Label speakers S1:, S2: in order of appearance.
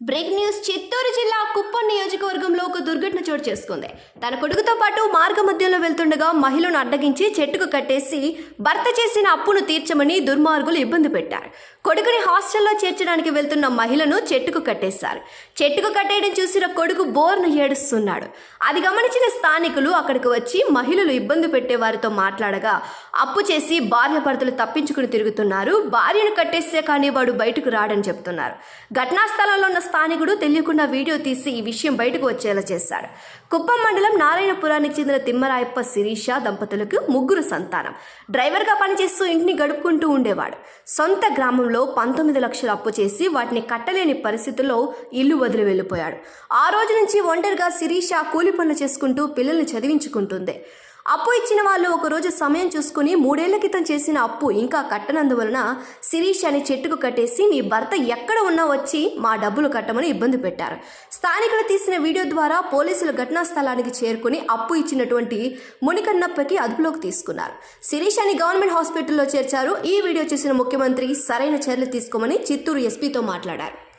S1: Break news Chittoor జిల్లా నియోజకవర్గంలో ఒక దుర్ఘటన చోటు చేసుకుంది. తన కొడుకుతో పాటు మార్గ మధ్యంలో వెళ్తుండగా మహిళను అడ్డగించి చెట్టుకు కట్టేసి భర్త చేసిన అప్పును తీర్చమని దుర్మార్గులు ఇబ్బంది పెట్టారు. కొడుకుని హాస్టల్లో చేర్చడానికి వెళ్తున్న మహిళను చెట్టుకు కట్టేశారు. చెట్టుకు కట్టేయడం చూసిన కొడుకు బోర్ను ఏడుస్తున్నాడు. అది గమనించిన స్థానికులు అక్కడికి వచ్చి మహిళలు ఇబ్బంది పెట్టే వారితో మాట్లాడగా అప్పు చేసి భార్య భర్తలు తప్పించుకుని తిరుగుతున్నారు. భార్యను కట్టేస్తే కానీ వాడు బయటకు రాడని చెప్తున్నారు. ఘటనా స్థలంలో ఉన్న స్థానికుడు తెలియకుండా వీడియో తీసి ఈ విషయం విషయం బయటకు వచ్చేలా చేశాడు కుప్పం మండలం నారాయణపురానికి చెందిన తిమ్మరాయప్ప శిరీష దంపతులకు ముగ్గురు సంతానం. డ్రైవర్గా పనిచేస్తూ ఇంటిని గడుపుకుంటూ ఉండేవాడు. సొంత గ్రామంలో పంతొమ్మిది లక్షలు అప్పు చేసి వాటిని కట్టలేని పరిస్థితుల్లో ఇల్లు వదిలి వెళ్ళిపోయాడు. ఆ రోజు నుంచి ఒంటరిగా శిరీష కూలి పనులు చేసుకుంటూ పిల్లల్ని చదివించుకుంటుంది అప్పు ఇచ్చిన వాళ్ళు ఒకరోజు సమయం చూసుకుని మూడేళ్ళ క్రితం చేసిన అప్పు ఇంకా కట్టనందువలన శిరీష్ అని చెట్టుకు కట్టేసి నీ భర్త ఎక్కడ ఉన్నా వచ్చి మా డబ్బులు కట్టమని ఇబ్బంది పెట్టారు. స్థానికులు తీసిన వీడియో ద్వారా పోలీసులు ఘటనా స్థలానికి చేరుకుని అప్పు ఇచ్చినటువంటి మునికన్నప్పకి అదుపులోకి తీసుకున్నారు. శిరీష్ అని గవర్నమెంట్ హాస్పిటల్లో చేర్చారు. ఈ వీడియో చూసిన ముఖ్యమంత్రి సరైన చర్యలు తీసుకోమని చిత్తూరు ఎస్పీతో మాట్లాడారు.